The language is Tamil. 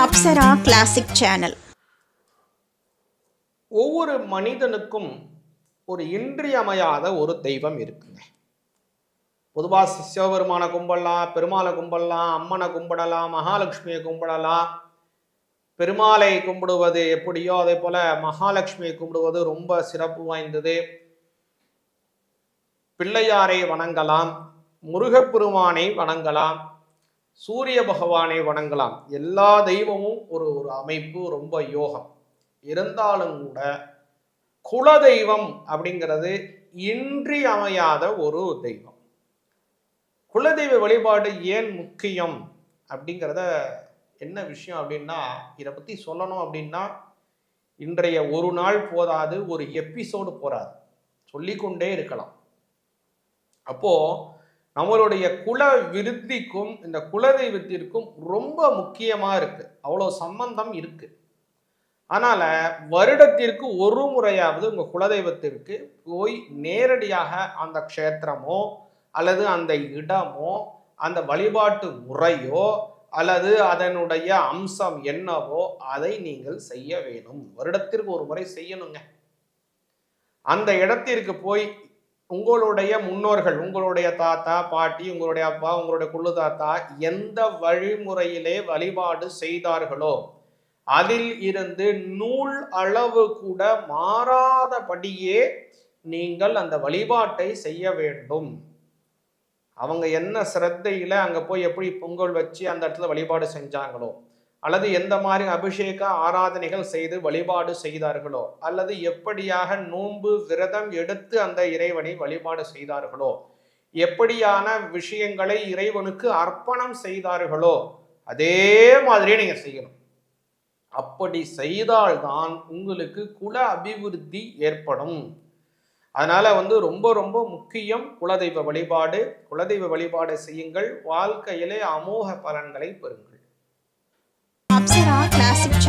அப்சரா கிளாசிக் சேனல் ஒவ்வொரு மனிதனுக்கும் ஒரு இன்றியமையாத ஒரு தெய்வம் இருக்குங்க. பொதுவாக சிவபெருமானை கும்பிடலாம் பெருமாளை கும்பிடலாம் அம்மனை கும்பிடலாம் மகாலட்சுமியை கும்பிடலாம். பெருமாளை கும்பிடுவது எப்படியோ அதே போல மகாலட்சுமியை கும்பிடுவது ரொம்ப சிறப்பு வாய்ந்தது. பிள்ளையாரை வணங்கலாம் முருகப்பெருமானை வணங்கலாம். சூரிய பகவானை வணங்கலாம். எல்லா தெய்வமும் ஒரு ஒரு அமைப்பு ரொம்ப யோகம். இருந்தாலும் கூட குலதெய்வம் அப்படிங்கிறது இன்றியமையாத ஒரு தெய்வம். குலதெய்வ வழிபாடு ஏன் முக்கியம் அப்படிங்கிறத என்ன விஷயம் அப்படின்னா இதை பற்றி சொல்லணும் அப்படின்னா இன்றைய ஒரு நாள் போதாது ஒரு எபிசோடு போராது சொல்லிக்கொண்டே இருக்கலாம். அப்போது நம்மளுடைய குல விருத்திக்கும் இந்த குலதெய்வத்திற்கும் ரொம்ப முக்கியமாக இருக்குது அவ்வளோ சம்பந்தம் இருக்குது அதனால் வருடத்திற்கு ஒரு முறையாவது உங்கள் குலதெய்வத்திற்கு போய் நேரடியாக அந்த க்ஷேத்திரமோ அல்லது அந்த இடமோ அந்த வழிபாட்டு முறையோ அல்லது அதனுடைய அம்சம் என்னவோ அதை நீங்கள் செய்ய வேணும் வருடத்திற்கு ஒரு முறை செய்யணுங்க. அந்த இடத்திற்கு போய் உங்களுடைய முன்னோர்கள் உங்களுடைய தாத்தா பாட்டி உங்களுடைய அப்பா உங்களுடைய குள்ளு தாத்தா எந்த வழிமுறையிலே வழிபாடு செய்தார்களோ அதில் இருந்து நூல் அளவு கூட மாறாதபடியே நீங்கள் அந்த வழிபாட்டை செய்ய வேண்டும். அவங்க என்ன சிரத்தையில அங்க போய் எப்படி பொங்கல் வச்சு அந்த இடத்துல வழிபாடு செஞ்சாங்களோ அல்லது எந்த மாதிரி அபிஷேக ஆராதனைகள் செய்து வழிபாடு செய்தார்களோ அல்லது எப்படியாக நோன்பு விரதம் எடுத்து அந்த இறைவனை வழிபாடு செய்தார்களோ எப்படியான விஷயங்களை இறைவனுக்கு அர்ப்பணம் செய்தார்களோ அதே மாதிரியே நீங்க செய்யணும். அப்படி செய்தால்தான் உங்களுக்கு குல அபிவிருத்தி ஏற்படும். அதனால வந்து ரொம்ப ரொம்ப முக்கியம் குலதெய்வ வழிபாடு. குலதெய்வ வழிபாடு செய்யுங்கள். வாழ்க்கையிலே அமோக பலன்களை பெறுங்கள்.